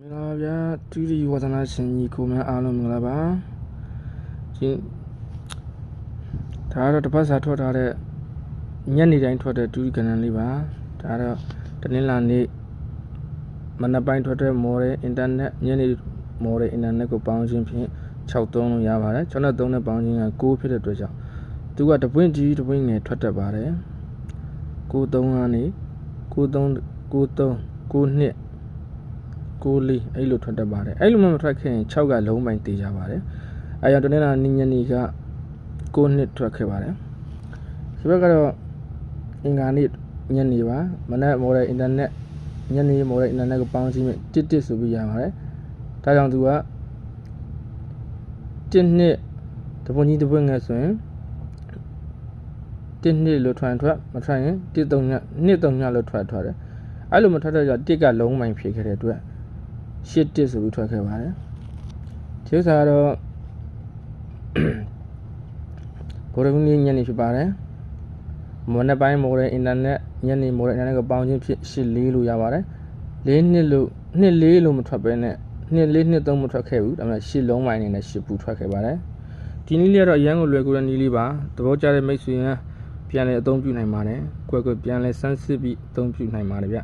မင်္ဂလာပါဗျာတူဒီဝါသနာရှင်ကြီးကိုများအားလုံးမင်္ဂလာပါရှင်ဒါကတော့တစ်ပတ်စာထွက်ထားတဲ့ညနေတိုင်းထွက်တဲ့တူဒီကဏ္ဍလေးပါဒါတော့တနင်္လာနေ့မနက်ပိုင်းထွက်တဲ့မော်တဲ့အင်တာနက်ညနေမော်တဲ့အင်တာနက်ကိုပေါင်းခြင်းဖြင့်6သုံးလို့ရပါတယ်ကျွန်တော်သုံးတဲ့ပေါင်းခြင်းက6ဖြစ်တဲ့အတွက်ကြောင့်သူကတပွင့်ကြီးတပွင့်ငယ်ထွက်တတ်ပါတယ်6သုံးကနေ6သုံး6သုံး 6နှစ်ကိုလေးအဲ့လိုထွက်တတ်ပါတယ်အဲ့လိုမှမထွက်ခဲ့ရင်6ကလုံးပိုင်းတည်ကြပါတယ်အဲကြောင့်တနေ့လာနင်းညနေက9နှစ်ထွက်ခဲ့ပါတယ်ဒီဘက်ကတော့အင်္ဂါနေ့ညနေပါမနက်မော်တဲ့အင်တာနက်ညနေမော်တဲ့အင်တာနက်ကိုပေါင်းကြည့်မယ်တစ်တစ်ဆိုပြီးရပါတယ်ဒါကြောင့်သူကတစ်နှစ်တပွန်ကြီးတပွင့်ငယ်ဆိုရင်တစ်နှစ်လို့ထွက်ရင်ထွက်မထွက်ရင်တစ်သုံးညနှစ်သုံးညလို့ထွက်ထွက်တယ်အဲ့လိုမထွက်တဲ့ကြောင့်တစ်ကလုံးပိုင်းဖြစ်ခဲ့တဲ့အတွက် ရှစ်တစ်ဆိုပြီးထွက်ခဲ့ပါတယ်ဒီဥစ္စာကတော့ဗိုလ်ရုံးလေးညနေဖြစ်ပါတယ်မနက်ပိုင်းမိုးတဲ့အင်တာနက်ညနေမိုးတဲ့အင်တာနက်ကိုပေါင်းခြင်းဖြစ်ရှစ်လေးလို့ရပါတယ်လေးနှစ်လို့နှစ်လေးလို့မထွက်ပဲနဲ့နှစ်လေးနှစ်သုံးမထွက်ခဲ့ဘူးဒါပေမဲ့ရှစ်လုံးပိုင်းအနေနဲ့ရှစ်ပူထွက်ခဲ့ပါတယ်ဒီနည်းလေးကတော့အရန်ကိုလွယ်ကူတဲ့နည်းလေးပါသဘောကျတဲ့မိတ်ဆွေရန်ပြန်လည်အသုံးပြုနိုင်ပါတယ်ကွယ်ကွယ်ပြန်လည်စမ်းစစ်ပြီးအသုံးပြုနိုင်ပါတယ်ဗျ